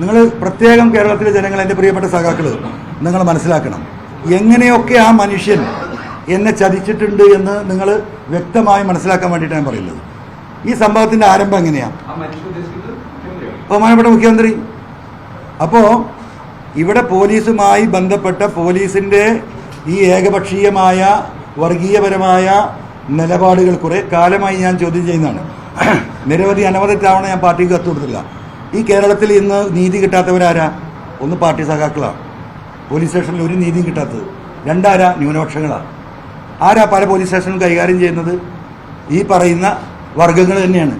നിങ്ങൾ പ്രത്യേകം കേരളത്തിലെ ജനങ്ങൾ എന്റെ പ്രിയപ്പെട്ട സഖാക്കൾ നിങ്ങൾ മനസ്സിലാക്കണം. എങ്ങനെയൊക്കെ ആ മനുഷ്യൻ എന്നെ ചതിച്ചിട്ടുണ്ട് എന്ന് നിങ്ങൾ വ്യക്തമായി മനസ്സിലാക്കാൻ വേണ്ടിയിട്ടാണ് ഞാൻ പറയുന്നത്. ഈ സംഭവത്തിന്റെ ആരംഭം എങ്ങനെയാണ് ബഹുമാനപ്പെട്ട മുഖ്യമന്ത്രി അപ്പോൾ ഇവിടെ പോലീസുമായി ബന്ധപ്പെട്ട പോലീസിന്റെ ഈ ഏകപക്ഷീയമായ വർഗീയപരമായ നിലപാടുകൾ കുറേ കാലമായി ഞാൻ ചോദ്യം ചെയ്യുന്നതാണ്. നിരവധി അനവധി തവണ ഞാൻ പാർട്ടിക്ക് കത്ത് കൊടുത്തില്ല ഈ കേരളത്തിൽ ഇന്ന് നീതി കിട്ടാത്തവരാരാ? ഒന്ന് പാർട്ടി സഖാക്കളാണ് പോലീസ് സ്റ്റേഷനിൽ ഒരു നീതിയും കിട്ടാത്തത്. രണ്ടാരാ ന്യൂനപക്ഷങ്ങളാണ് ആരാ പല പോലീസ് സ്റ്റേഷനും കൈകാര്യം ചെയ്യുന്നത്? ഈ പറയുന്ന വർഗങ്ങൾ തന്നെയാണ്.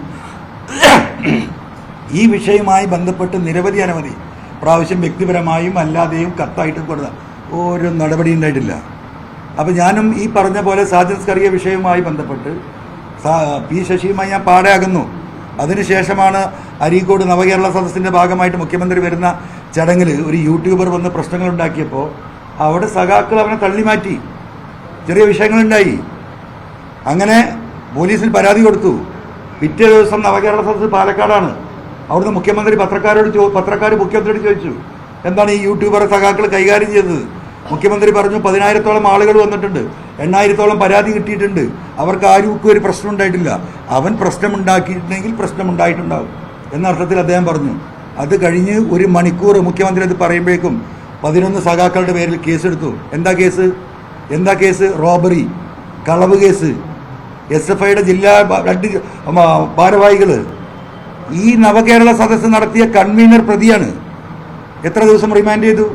ഈ വിഷയവുമായി ബന്ധപ്പെട്ട് നിരവധി അനവധി പ്രാവശ്യം വ്യക്തിപരമായും അല്ലാതെയും കത്തായിട്ടും കൊടുത്ത ഒരു നടപടി ഉണ്ടായിട്ടില്ല. അപ്പോൾ ഞാനും ഈ പറഞ്ഞ പോലെ സാജൻസ്കറിയ വിഷയവുമായി ബന്ധപ്പെട്ട് പി ശശിയുമായി ഞാൻ പാടയാകുന്നു. അതിനുശേഷമാണ് അരീക്കോട് നവകേരള സദസ്സിന്റെ ഭാഗമായിട്ട് മുഖ്യമന്ത്രി വരുന്ന ചടങ്ങിൽ ഒരു യൂട്യൂബർ വന്ന് പ്രശ്നങ്ങൾ ഉണ്ടാക്കിയപ്പോൾ അവിടെ സഖാക്കൾ അവനെ തള്ളിമാറ്റി ചെറിയ വിഷയങ്ങളുണ്ടായി. അങ്ങനെ പോലീസിൽ പരാതി കൊടുത്തു. പിറ്റേ ദിവസം നവകേരള സദസ്സ് പാലക്കാടാണ്. അവിടുന്ന് മുഖ്യമന്ത്രി പത്രക്കാരോട് ചോ പത്രക്കാർ മുഖ്യമന്ത്രിയോട് ചോദിച്ചു എന്താണ് ഈ യൂട്യൂബർ സഖാക്കൾ കൈകാര്യം ചെയ്തത്? മുഖ്യമന്ത്രി പറഞ്ഞു പതിനായിരത്തോളം ആളുകൾ വന്നിട്ടുണ്ട്. എണ്ണായിരത്തോളം പരാതി കിട്ടിയിട്ടുണ്ട്. അവർക്ക് ആരും ഒരു പ്രശ്നം ഉണ്ടായിട്ടില്ല അവൻ പ്രശ്നമുണ്ടാക്കിയിട്ടുണ്ടെങ്കിൽ പ്രശ്നമുണ്ടായിട്ടുണ്ടാവും. എന്ന അർത്ഥത്തിൽ അദ്ദേഹം പറഞ്ഞു അത് കഴിഞ്ഞ് ഒരു മണിക്കൂർ മുഖ്യമന്ത്രി അത് പറയുമ്പോഴേക്കും പതിനൊന്ന് സഖാക്കളുടെ പേരിൽ കേസെടുത്തു. എന്താ കേസ്? എന്താ കേസ്? റോബറി കളവ് കേസ്. എസ് എഫ് ഐയുടെ ജില്ലാ രണ്ട് ഭാരവാഹികൾ ഈ നവകേരള സദസ്സ് നടത്തിയ കൺവീനർ പ്രതിയാണ്. എത്ര ദിവസം റിമാൻഡ് ചെയ്തു?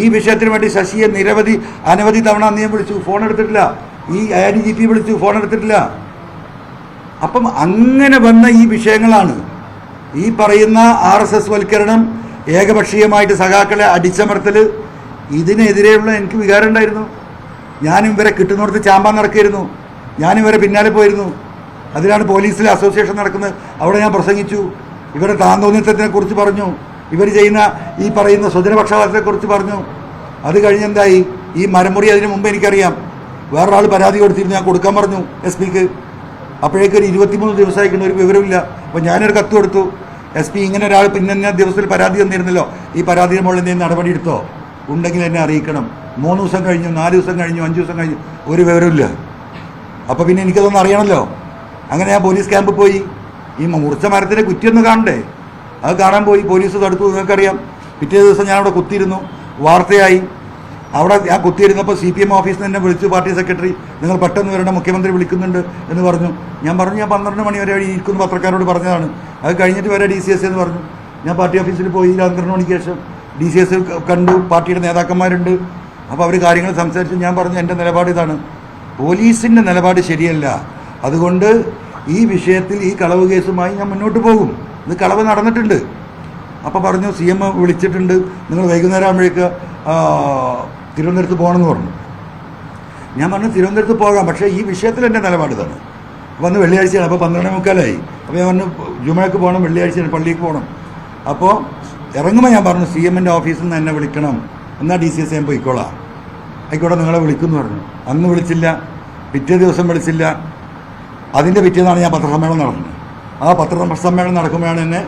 ഈ വിഷയത്തിന് വേണ്ടി ശശിയെ നിരവധി അനവധി തവണ നിയമം വിളിച്ചു. ഫോൺ എടുത്തിട്ടില്ല. ഈ ഐ ഡി ജി പി വിളിച്ചു. ഫോൺ എടുത്തിട്ടില്ല. അപ്പം അങ്ങനെ വന്ന ഈ വിഷയങ്ങളാണ്. ഈ പറയുന്ന ആർ എസ് എസ് വൽക്കരണം ഏകപക്ഷീയമായിട്ട് സഖാക്കളെ അടിച്ചമർത്തൽ ഇതിനെതിരെയുള്ള എനിക്ക് വികാരം ഉണ്ടായിരുന്നു. ഞാനും ഇവരെ കിട്ടുന്നിടത്ത് ചാമ്പാൻ നടക്കിയിരുന്നു ഞാനും ഇവരെ പിന്നാലെ പോയിരുന്നു. അതിലാണ് പോലീസിലെ അസോസിയേഷൻ നടക്കുന്നത്. അവിടെ ഞാൻ പ്രസംഗിച്ചു. ഇവരുടെ താന്തോന്നിത്തത്തിനെ കുറിച്ച് പറഞ്ഞു. ഇവർ ചെയ്യുന്ന ഈ പറയുന്ന സ്വജനപക്ഷപാതത്തെക്കുറിച്ച് പറഞ്ഞു. അത് കഴിഞ്ഞെന്തായി ഈ മരമുറി അതിന് മുമ്പ് എനിക്കറിയാം. വേറൊരാൾ പരാതി കൊടുത്തിരുന്നു. ഞാൻ കൊടുക്കാൻ പറഞ്ഞു എസ് പിക്ക്. അപ്പോഴേക്ക് ഒരു ഇരുപത്തിമൂന്ന് ദിവസമായിരിക്കുന്ന ഒരു വിവരമില്ല അപ്പോൾ ഞാനൊരു കത്ത് കൊടുത്തു. എസ് പി ഇങ്ങനെ ഒരാൾ പിന്നെ ദിവസത്തിൽ പരാതി തന്നിരുന്നല്ലോ. ഈ പരാതിയുടെ മുകളിൽ എന്തെങ്കിലും നടപടി എടുത്തോ? ഉണ്ടെങ്കിൽ എന്നെ അറിയിക്കണം. മൂന്ന് ദിവസം കഴിഞ്ഞു നാല് ദിവസം കഴിഞ്ഞു അഞ്ച് ദിവസം കഴിഞ്ഞു ഒരു വിവരമില്ല അപ്പോൾ പിന്നെ എനിക്കതൊന്നും അറിയണമല്ലോ. അങ്ങനെ ഞാൻ പോലീസ് ക്യാമ്പിൽ പോയി. ഈ മുറിച്ച മരത്തിന്റെ കുറ്റിയൊന്ന് കാണണ്ടേ? അത് കാണാൻ പോയി. പോലീസ് തടുത്തു നിങ്ങൾക്കറിയാം. പിറ്റേ ദിവസം ഞാനവിടെ കുത്തിയിരുന്നു. വാർത്തയായി. അവിടെ ഞാൻ കുത്തിയിരുന്നപ്പോൾ സി പി എം ഓഫീസിൽ നിന്ന് വിളിച്ചു പാർട്ടി സെക്രട്ടറി നിങ്ങൾ പെട്ടെന്ന് വരണം മുഖ്യമന്ത്രി വിളിക്കുന്നുണ്ട് എന്ന് പറഞ്ഞു. ഞാൻ പറഞ്ഞു ഞാൻ പന്ത്രണ്ട് മണി വരെ ഇരിക്കുന്ന പത്രക്കാരോട് പറഞ്ഞതാണ്. അത് കഴിഞ്ഞിട്ട് വരെ ഡി സി എസ് എന്ന് പറഞ്ഞു. ഞാൻ പാർട്ടി ഓഫീസിൽ പോയി പന്ത്രണ്ട് മണിക്ക് ശേഷം ഡി സി എസ് കണ്ടു പാർട്ടിയുടെ നേതാക്കന്മാരുണ്ട്. അപ്പോൾ അവർ കാര്യങ്ങൾ സംസാരിച്ച്. ഞാൻ പറഞ്ഞു എന്റെ നിലപാട് ഇതാണ്. പോലീസിന്റെ നിലപാട് ശരിയല്ല. അതുകൊണ്ട് ഈ വിഷയത്തിൽ ഈ കളവ് കേസുമായി ഞാൻ മുന്നോട്ട് പോകും. ഇത് കളവ് നടന്നിട്ടുണ്ട്. അപ്പോൾ പറഞ്ഞു സി എം വിളിച്ചിട്ടുണ്ട്. നിങ്ങൾ വൈകുന്നേരം ആകുമ്പോഴേക്ക് തിരുവനന്തപുരത്ത് പോകണമെന്ന് പറഞ്ഞു. ഞാൻ പറഞ്ഞു തിരുവനന്തപുരത്ത് പോകാം പക്ഷേ ഈ വിഷയത്തിൽ എന്റെ നിലപാട് ഇതാണ്. അപ്പോൾ അന്ന് വെള്ളിയാഴ്ചയാണ് അപ്പോൾ പന്ത്രണ്ട് മുക്കാലായി. അപ്പോൾ ഞാൻ പറഞ്ഞു ജുമയ്ക്ക് പോകണം വെള്ളിയാഴ്ചയാണ് പള്ളിക്ക് പോകണം. അപ്പോൾ ഇറങ്ങുമ്പോൾ ഞാൻ പറഞ്ഞു സി എമ്മിന്റെ ഓഫീസിൽ നിന്ന് എന്നെ വിളിക്കണം എന്നാൽ ഡി സി എസ് ഞാൻ പോയിക്കോളാം. ആയിക്കോട്ടെ നിങ്ങളെ വിളിക്കുമെന്ന് പറഞ്ഞു. അന്ന് വിളിച്ചില്ല പിറ്റേ ദിവസം വിളിച്ചില്ല. അതിന്റെ പിറ്റേന്നാണ് ഞാൻ പത്രസമ്മേളനം നടത്തുന്നത് ആ പത്രസമ്മേളനം നടക്കുമ്പോഴാണ് എന്നെ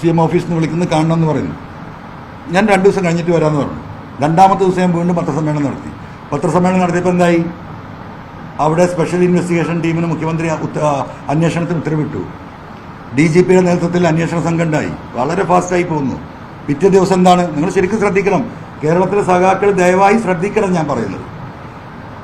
സി എം ഓഫീസിൽ നിന്ന് വിളിക്കുന്നത് കാണണമെന്ന് പറയുന്നു ഞാൻ രണ്ട് ദിവസം കഴിഞ്ഞിട്ട് വരാമെന്ന് പറഞ്ഞു. രണ്ടാമത്തെ ദിവസം ഞാൻ വീണ്ടും പത്രസമ്മേളനം നടത്തി. പത്രസമ്മേളനം നടത്തിയപ്പോൾ എന്തായി? അവിടെ സ്പെഷ്യൽ ഇൻവെസ്റ്റിഗേഷൻ ടീമിന് മുഖ്യമന്ത്രി അന്വേഷണത്തിന് ഉത്തരവിട്ടു. ഡി ജി പിയുടെ നേതൃത്വത്തിൽ അന്വേഷണ സംഘം ഉണ്ടായി. വളരെ ഫാസ്റ്റായി പോകുന്നു. പിറ്റേ ദിവസം എന്താണ്? നിങ്ങൾ ശരിക്കും ശ്രദ്ധിക്കണം. കേരളത്തിലെ സഖാക്കൾ ദയവായി ശ്രദ്ധിക്കണം ഞാൻ പറയുന്നത്.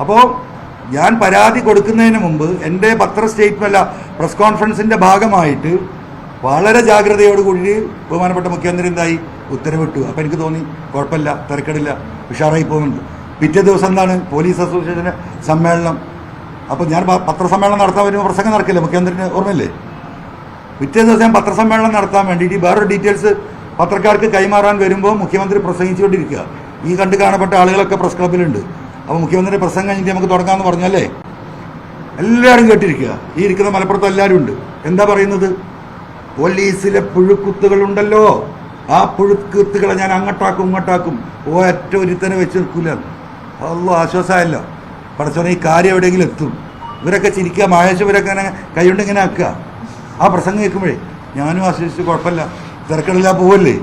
അപ്പോൾ ഞാൻ പരാതി കൊടുക്കുന്നതിന് മുമ്പ് എന്റെ പത്ര സ്റ്റേറ്റ്മെന്റ് പ്രസ് കോൺഫറൻസിന്റെ ഭാഗമായിട്ട് വളരെ ജാഗ്രതയോടുകൂടി ബഹുമാനപ്പെട്ട മുഖ്യമന്ത്രി എന്തായി? ഉത്തരവിട്ടു. അപ്പോൾ എനിക്ക് തോന്നി കുഴപ്പമില്ല തിരക്കടില്ല ഉഷാറായി പോകുന്നുണ്ട്. പിറ്റേ ദിവസം എന്താണ്? പോലീസ് അസോസിയേഷന്റെ സമ്മേളനം. അപ്പോൾ ഞാൻ പത്രസമ്മേളനം നടത്താൻ വരുമ്പോൾ പ്രസംഗം നടക്കില്ല? മുഖ്യമന്ത്രിന് ഓർമ്മയില്ലേ? പിറ്റേ ദിവസം ഞാൻ പത്രസമ്മേളനം നടത്താൻ വേണ്ടിയിട്ട് വേറൊരു ഡീറ്റെയിൽസ് പത്രക്കാർക്ക് കൈമാറാൻ വരുമ്പോൾ മുഖ്യമന്ത്രി പ്രസംഗിച്ചുകൊണ്ടിരിക്കുക. ഈ കണ്ട് കാണപ്പെട്ട ആളുകളൊക്കെ പ്രസ് ക്ലബിലുണ്ട് അപ്പോൾ മുഖ്യമന്ത്രി പ്രസംഗം കഴിഞ്ഞിട്ട് നമുക്ക് തുടങ്ങാമെന്ന് പറഞ്ഞല്ലേ? എല്ലാവരും കേട്ടിരിക്കുക. ഈ ഇരിക്കുന്ന മലപ്പുറത്ത് എല്ലാവരും ഉണ്ട്. എന്താ പറയുന്നത്? പോലീസിലെ പുഴുക്കുത്തുകളുണ്ടല്ലോ. ആ പുഴുക്കുത്തുകളെ ഞാൻ അങ്ങോട്ടാക്കും ഇങ്ങോട്ടാക്കും. ഒറ്റ ഒരുത്തനെ വെച്ച് നിൽക്കില്ല അല്ലോ ആശ്വാസമായല്ലോ പടച്ചോനെ ഈ കാര്യം എവിടെയെങ്കിലും എത്തും. ഇവരൊക്കെ ചിരിക്കുക മായേശ് ഇവരൊക്കെ ഇങ്ങനെ കൈകൊണ്ട് ഇങ്ങനെ ആക്കുക. ആ പ്രസംഗം കേൾക്കുമ്പോഴേ ഞാനും ആശ്വസിച്ച് കുഴപ്പമില്ല. തിരക്കടില്ലാ പോവല്ലേ?